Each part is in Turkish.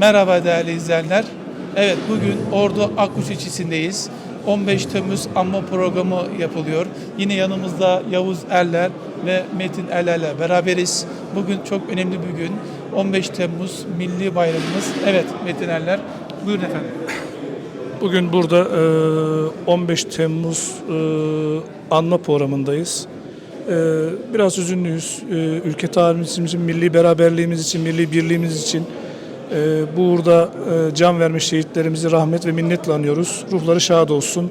Merhaba değerli izleyenler. Evet bugün Ordu Akkuş ilçesindeyiz. 15 Temmuz anma programı yapılıyor. Yine yanımızda Yavuz Erler ve Metin Erler'le beraberiz. Bugün çok önemli bir gün. 15 Temmuz Milli Bayramımız. Evet Metin Erler. Buyurun efendim. Bugün burada e, 15 Temmuz e, anma programındayız. E, Biraz üzünlüyüz. E, Ülke tarihimiz için, milli beraberliğimiz için, milli birliğimiz için e, bu uğurda e, can vermiş şehitlerimizi rahmet ve minnetle anıyoruz. Ruhları şad olsun.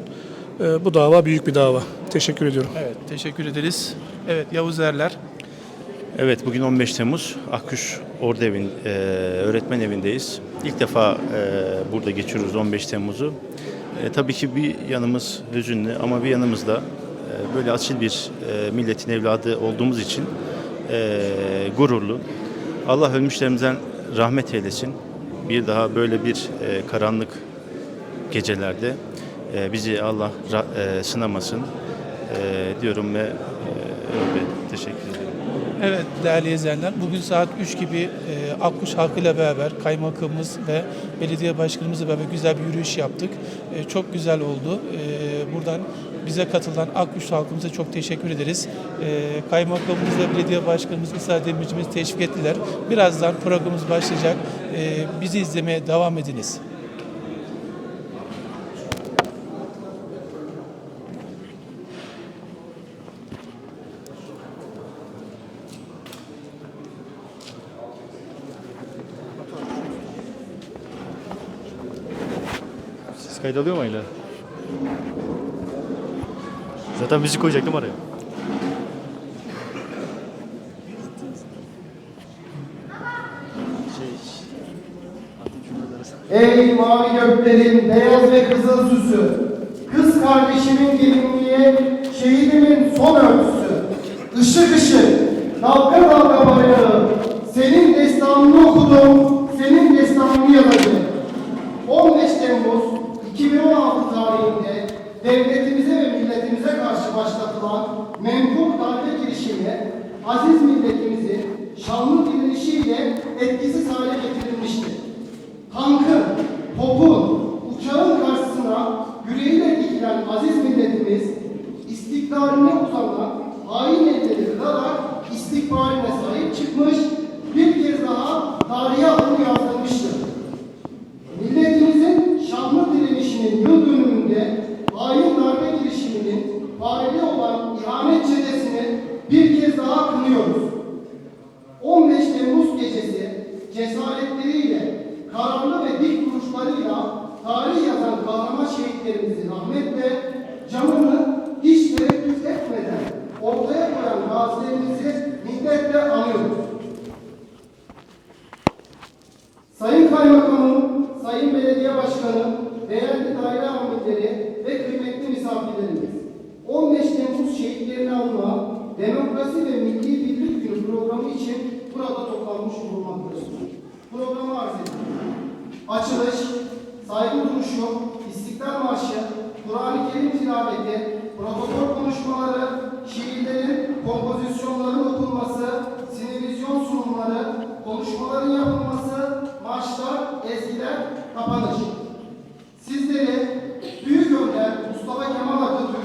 E, Bu dava büyük bir dava. Teşekkür ediyorum. Evet teşekkür ederiz. Evet Yavuz Erler. Evet bugün 15 Temmuz Akkuş Ordu Evin e, öğretmen evindeyiz. İlk defa e, burada geçiriyoruz 15 Temmuz'u. E, tabii ki bir yanımız hüzünlü ama bir yanımız da e, böyle asil bir e, milletin evladı olduğumuz için e, gururlu. Allah ölmüşlerimizden rahmet eylesin. Bir daha böyle bir e, karanlık gecelerde e, bizi Allah e, sınamasın e, diyorum ve e, öyle teşekkür ederim. Evet değerli izleyenler bugün saat 3 gibi e, Akkuş halkıyla beraber kaymakamımız ve belediye başkanımızla beraber güzel bir yürüyüş yaptık. E, çok güzel oldu. E, buradan bize katılan Akkuş halkımıza çok teşekkür ederiz. E, kaymakamımız ve belediye başkanımız İsa Demirci'miz teşvik ettiler. Birazdan programımız başlayacak. E, bizi izlemeye devam ediniz. Siz kayıt alıyor mu? Zaten müzik koyacaktım araya. Ey mavi göklerin beyaz ve kızıl süsü, kız kardeşimin gelinliği, şehidimin son örtüsü, ışık ışık, dalga dalga bayrağı, senin destanını okudum, senin destanını yazacağım. 15 Temmuz 2016 tarihinde devletimize ve milletimize karşı başlatılan menkul darbe girişimi aziz milletimizi şanlı direnişiyle etkisiz hale minnetle anıyoruz. Sayın Kaymakamım, Sayın Belediye Başkanım, değerli daire amirleri ve kıymetli misafirlerimiz. 15 Temmuz şehitlerini anma, demokrasi ve milli birlik günü programı için burada toplanmış bulunmaktayız. Programı arz ediyorum. Açılış, saygı duruşu, kapanış. Sizleri Büyük Önder Mustafa Kemal Atatürk,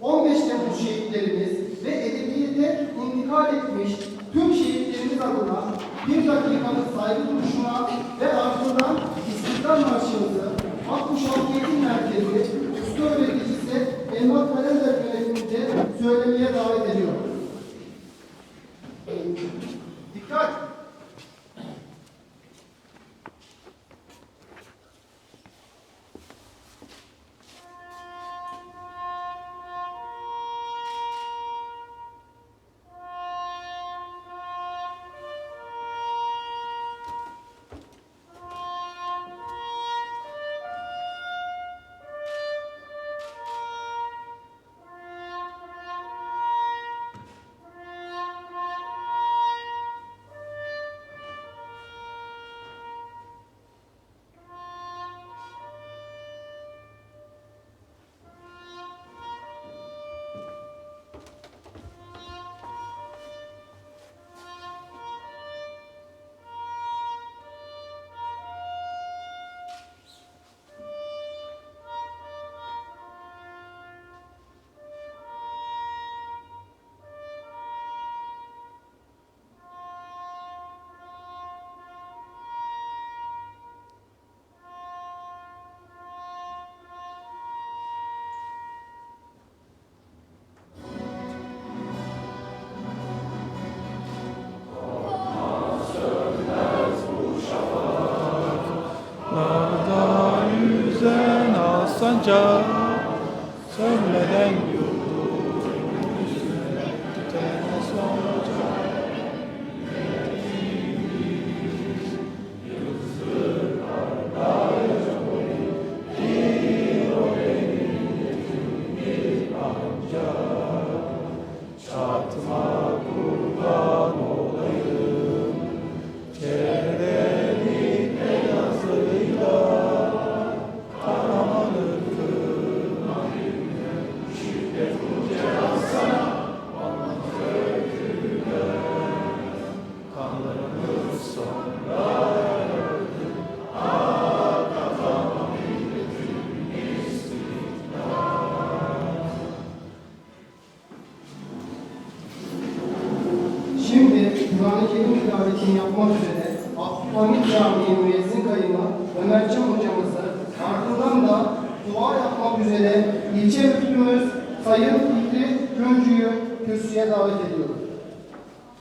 15 Temmuz şehitlerimiz ve edebiyete intikal etmiş tüm şehitlerimiz adına bir dakikalık saygı duruşuna ve ardından İstiklal Marşımızı Akkuşal Eğitim Merkezi Usta Öğreticisi Elmas Kalender yönetiminde söylemeye davet ediyorum. Dikkat! Olacak Sönmeden yurdumuz Tükenmez olacak Çatma kurban Tilavetini yapmak üzere Abdülhamit Camii müezzin kayımı Ömercan hocamızı ardından da dua yapmak üzere ilçe müftümüz Sayın Fikri Güncü'yü kürsüye davet ediyoruz.